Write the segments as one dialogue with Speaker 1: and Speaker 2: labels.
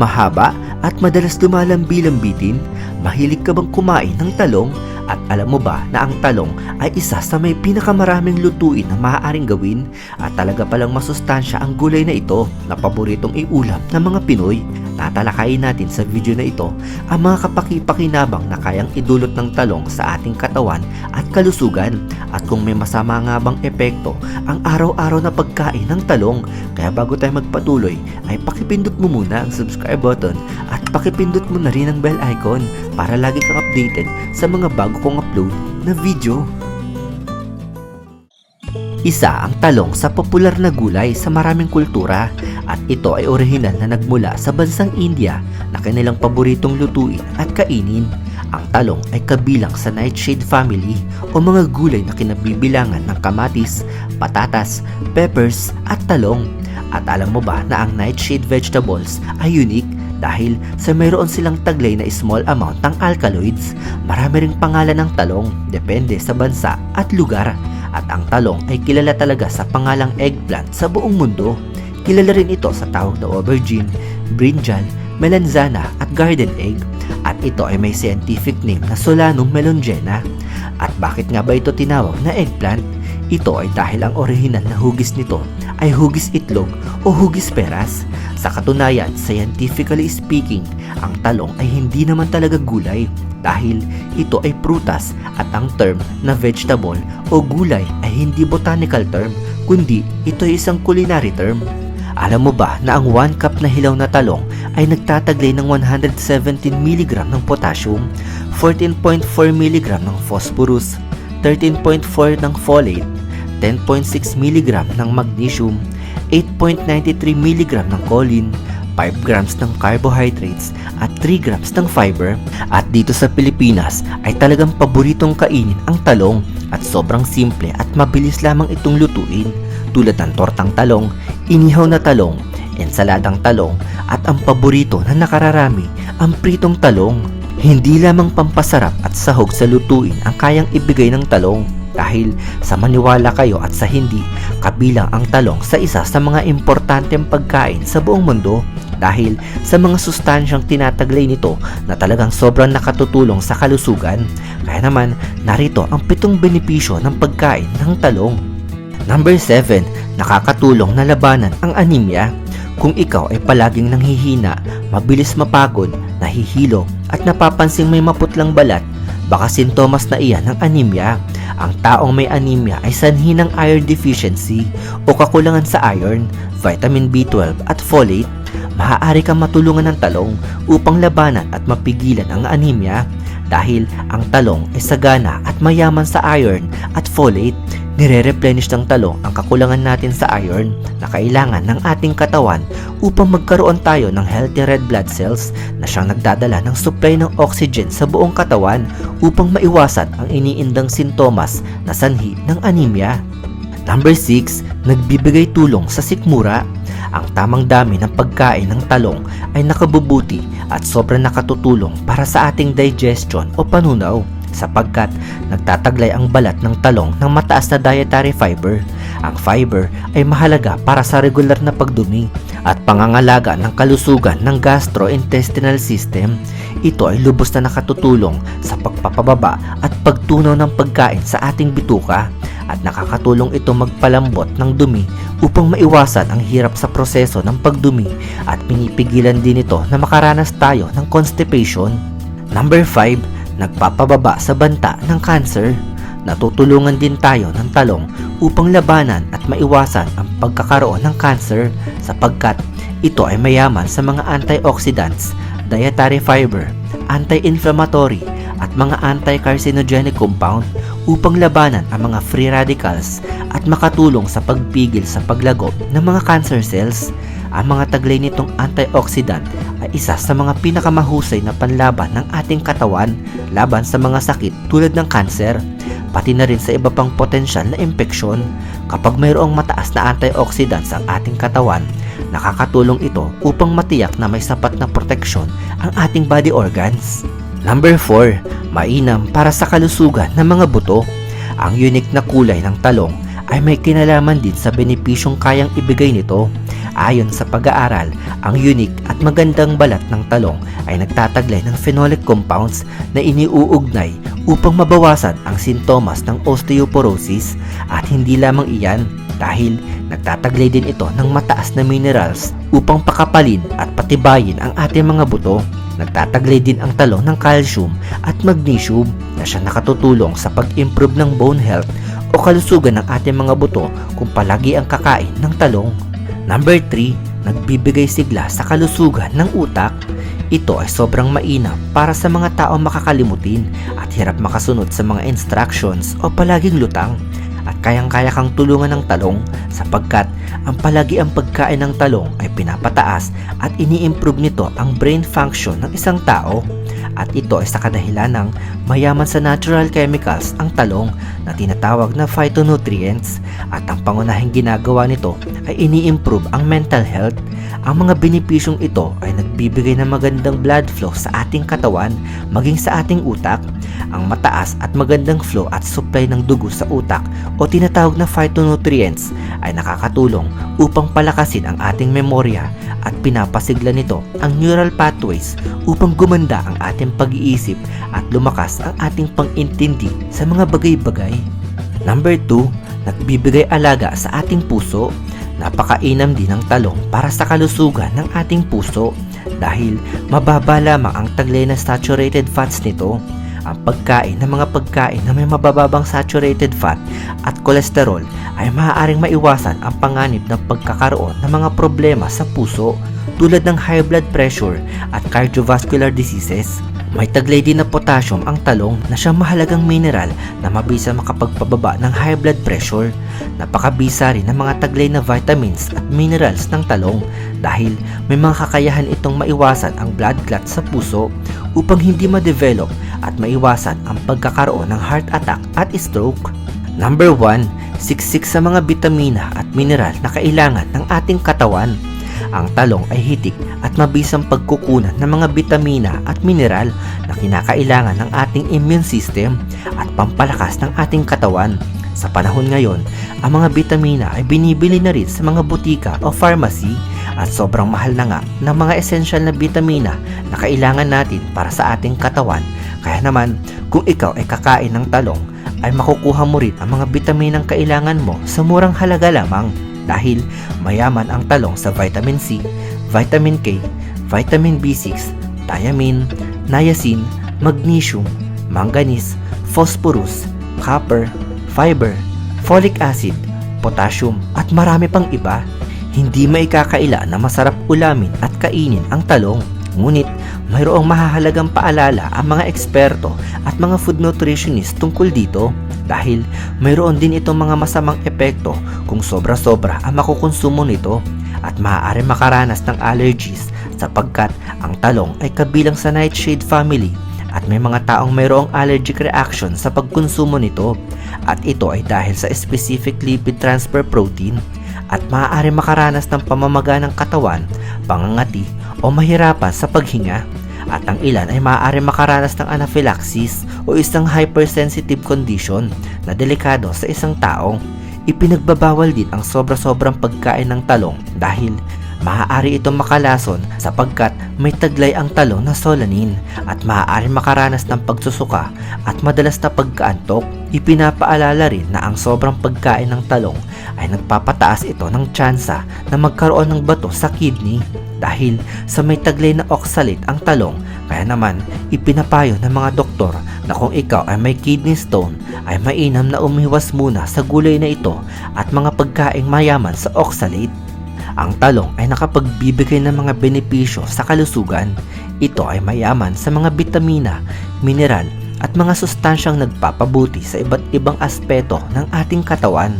Speaker 1: mahaba at madalas lumalambi-lambitin? Mahilig ka bang kumain ng talong? At alam mo ba na ang talong ay isa sa may pinakamaraming lutuin na maaaring gawin? At talaga palang masustansya ang gulay na ito na paboritong iulam ng mga Pinoy. Tatalakayin natin sa video na ito ang mga kapaki-pakinabang na kayang idulot ng talong sa ating katawan at kalusugan at kung may masama nga bang epekto ang araw-araw na pagkain ng talong. Kaya bago tayo magpatuloy ay pakipindot mo muna ang subscribe button at pakipindot mo na rin ang bell icon para lagi kang updated sa mga bago kong upload na video. Isa ang talong sa popular na gulay sa maraming kultura at ito ay orihinal na nagmula sa bansang India na kanilang paboritong lutuin at kainin. Ang talong ay kabilang sa nightshade family o mga gulay na kinabibilangan ng kamatis, patatas, peppers at talong. At alam mo ba na ang nightshade vegetables ay unique dahil sa mayroon silang taglay na small amount ng alkaloids. Marami ring pangalan ng talong depende sa bansa at lugar. At ang talong ay kilala talaga sa pangalang eggplant sa buong mundo. Kilala rin ito sa tawag na aubergine, brinjal, melanzana at garden egg. At ito ay may scientific name na Solanum melongena. At bakit nga ba ito tinawag na eggplant? Ito ay dahil ang orihinal na hugis nito ay hugis itlog o hugis peras. Sa katunayan, scientifically speaking, ang talong ay hindi naman talaga gulay dahil ito ay prutas at ang term na vegetable o gulay ay hindi botanical term kundi ito ay isang culinary term. Alam mo ba na ang 1 cup na hilaw na talong ay nagtataglay ng 117 mg ng potassium, 14.4 mg ng phosphorus, 13.4 ng folate, 10.6 mg ng magnesium, 8.93 mg ng choline, 5 grams ng carbohydrates at 3 grams ng fiber. At dito sa Pilipinas ay talagang paboritong kainin ang talong at sobrang simple at mabilis lamang itong lutuin tulad ng tortang talong, inihaw na talong, ensaladang talong at ang paborito na nakararami ang pritong talong. Hindi lamang pampasarap at sahog sa lutuin ang kayang ibigay ng talong dahil sa maniwala kayo at sa hindi, kabilang ang talong sa isa sa mga importanteng pagkain sa buong mundo dahil sa mga sustansyang tinataglay nito na talagang sobrang nakatutulong sa kalusugan. Kaya naman, narito ang pitong benepisyo ng pagkain ng talong. Number 7, nakakatulong na labanan ang anemia. Kung ikaw ay palaging nanghihina, mabilis mapagod, nahihilo, at napapansing may maputlang balat, baka sintomas na iyan ng anemia. Ang taong may anemia ay sanhi ng iron deficiency o kakulangan sa iron, vitamin B12 at folate. Maaari kang matulungan ng talong upang labanan at mapigilan ang anemia dahil ang talong ay sagana at mayaman sa iron at folate. Nire-replenish ng talong ang kakulangan natin sa iron na kailangan ng ating katawan upang magkaroon tayo ng healthy red blood cells na siyang nagdadala ng supply ng oxygen sa buong katawan upang maiwasan ang iniindang sintomas na sanhi ng anemia. Number 6, nagbibigay tulong sa sikmura. Ang tamang dami ng pagkain ng talong ay nakabubuti at sobrang nakatutulong para sa ating digestion o panunaw sapagkat nagtataglay ang balat ng talong ng mataas na dietary fiber. Ang fiber ay mahalaga para sa regular na pagdumi at pangangalaga ng kalusugan ng gastrointestinal system. Ito ay lubos na nakatutulong sa pagpapababa at pagtunaw ng pagkain sa ating bituka at nakakatulong ito magpalambot ng dumi upang maiwasan ang hirap sa proseso ng pagdumi at pinipigilan din ito na makaranas tayo ng constipation. Number 5, nagpapababa sa banta ng cancer. Natutulungan din tayo ng talong upang labanan at maiwasan ang pagkakaroon ng cancer sapagkat ito ay mayaman sa mga antioxidants, dietary fiber, anti-inflammatory at mga anti-carcinogenic compound upang labanan ang mga free radicals at makatulong sa pagpigil sa paglago ng mga cancer cells. Ang mga taglay nitong antioxidant ay isa sa mga pinakamahusay na panlaban ng ating katawan laban sa mga sakit tulad ng cancer, pati na rin sa iba pang potensyal na impeksyon. Kapag mayroong mataas na antioxidants ang ating katawan, nakakatulong ito upang matiyak na may sapat na proteksyon ang ating body organs. Number 4, mainam para sa kalusugan ng mga buto. Ang unique na kulay ng talong ay may kinalaman din sa benepisyong kayang ibigay nito. Ayon sa pag-aaral, ang unique at magandang balat ng talong ay nagtataglay ng phenolic compounds na iniuugnay upang mabawasan ang sintomas ng osteoporosis at hindi lamang iyan dahil nagtataglay din ito ng mataas na minerals upang pakapalin at patibayin ang ating mga buto. Nagtataglay din ang talong ng calcium at magnesium na siya nakatutulong sa pag-improve ng bone health o kalusugan ng ating mga buto kung palagi ang kakain ng talong. Number 3, nagbibigay sigla sa kalusugan ng utak. Ito ay sobrang mainam para sa mga tao makakalimutin at hirap makasunod sa mga instructions o palaging lutang at kayang-kaya kang tulungan ng talong sapagkat ang palagi ang pagkain ng talong ay pinapataas at ini-improve nito ang brain function ng isang tao at ito ay sa kadahilan ng mayaman sa natural chemicals ang talong na tinatawag na phytonutrients at ang pangunahing ginagawa nito ay ini-improve ang mental health. Ang mga benepisyong ito ay nagbibigay ng magandang blood flow sa ating katawan maging sa ating utak. Ang mataas at magandang flow at supply ng dugo sa utak o tinatawag na phytonutrients ay nakakatulong upang palakasin ang ating memorya at pinapasigla nito ang neural pathways upang gumanda ang ating pag-iisip at lumakas ang ating pang-intindi sa mga bagay-bagay. Number 2, nagbibigay alaga sa ating puso. Napakainam din ng talong para sa kalusugan ng ating puso dahil mababa lamang ang taglay na saturated fats nito. Ang pagkain ng mga pagkain na may mabababang saturated fat at kolesterol ay maaaring maiwasan ang panganib ng pagkakaroon ng mga problema sa puso tulad ng high blood pressure at cardiovascular diseases. May taglay din na potassium ang talong na siyang mahalagang mineral na mabisa makapagpababa ng high blood pressure. Napakabisa rin ng mga taglay na vitamins at minerals ng talong dahil may mga kakayahan itong maiwasan ang blood clot sa puso upang hindi ma-develop at maiwasan ang pagkakaroon ng heart attack at stroke. Number 1, siksik sa mga bitamina at mineral na kailangan ng ating katawan. Ang talong ay hitik at mabisang pagkukunan ng mga bitamina at mineral na kinakailangan ng ating immune system at pampalakas ng ating katawan. Sa panahon ngayon, ang mga bitamina ay binibili na rin sa mga butika o pharmacy at sobrang mahal na nga ng mga essential na bitamina na kailangan natin para sa ating katawan. Kaya naman, kung ikaw ay kakain ng talong, ay makukuha mo rin ang mga bitaminang kailangan mo sa murang halaga lamang dahil mayaman ang talong sa vitamin C, vitamin K, vitamin B6, thiamine, niacin, magnesium, manganese, phosphorus, copper, fiber, folic acid, potassium at marami pang iba. Hindi maikakaila na masarap ulamin at kainin ang talong. Ngunit mayroong mahahalagang paalala ang mga eksperto at mga food nutritionist tungkol dito. Dahil mayroon din itong mga masamang epekto kung sobra-sobra ang makukonsumo nito at maaari makaranas ng allergies sapagkat ang talong ay kabilang sa nightshade family at may mga taong mayroong allergic reaction sa pagkonsumo nito. At ito ay dahil sa specific lipid transfer protein at maaari makaranas ng pamamaga ng katawan, pangangati o mahirapan sa paghinga at ang ilan ay maaari makaranas ng anaphylaxis o isang hypersensitive condition na delikado sa isang tao. Ipinagbabawal din ang sobra-sobrang pagkain ng talong dahil maaari itong makalason sapagkat may taglay ang talong na solanin at maaari makaranas ng pagsusuka at madalas na pagkaantok. Ipinapaalala rin na ang sobrang pagkain ng talong ay nagpapataas ito ng tsansa na magkaroon ng bato sa kidney dahil sa may taglay na oxalate ang talong kaya naman ipinapayo ng mga doktor na kung ikaw ay may kidney stone ay mainam na umiwas muna sa gulay na ito at mga pagkaing mayaman sa oxalate. Ang talong ay nakapagbibigay ng mga benepisyo sa kalusugan. Ito ay mayaman sa mga bitamina, mineral at mga sustansyang nagpapabuti sa iba't ibang aspeto ng ating katawan.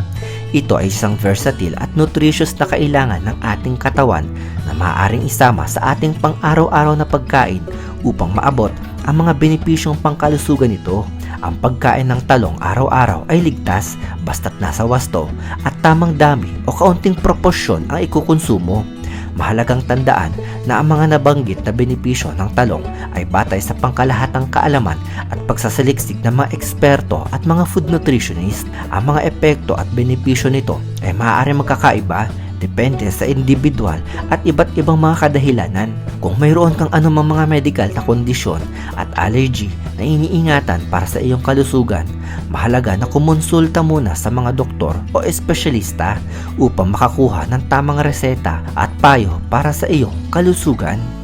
Speaker 1: Ito ay isang versatile at nutritious na kailangan ng ating katawan na maaaring isama sa ating pang-araw-araw na pagkain upang maabot ang mga benepisyong pangkalusugan nito. Ang pagkain ng talong araw-araw ay ligtas basta't nasa wasto at tamang dami o kaunting proporsyon ang ikukonsumo. Mahalagang tandaan na ang mga nabanggit na benepisyo ng talong ay batay sa pangkalahatang kaalaman at pagsasaliksik ng mga eksperto at mga food nutritionist. Ang mga epekto at benepisyo nito ay maaari magkakaiba depende sa individual at iba't ibang mga kadahilanan. Kung mayroon kang anumang mga medical na kondisyon at allergy na iniingatan para sa iyong kalusugan, mahalaga na kumonsulta muna sa mga doktor o espesyalista upang makakuha ng tamang reseta at payo para sa iyong kalusugan.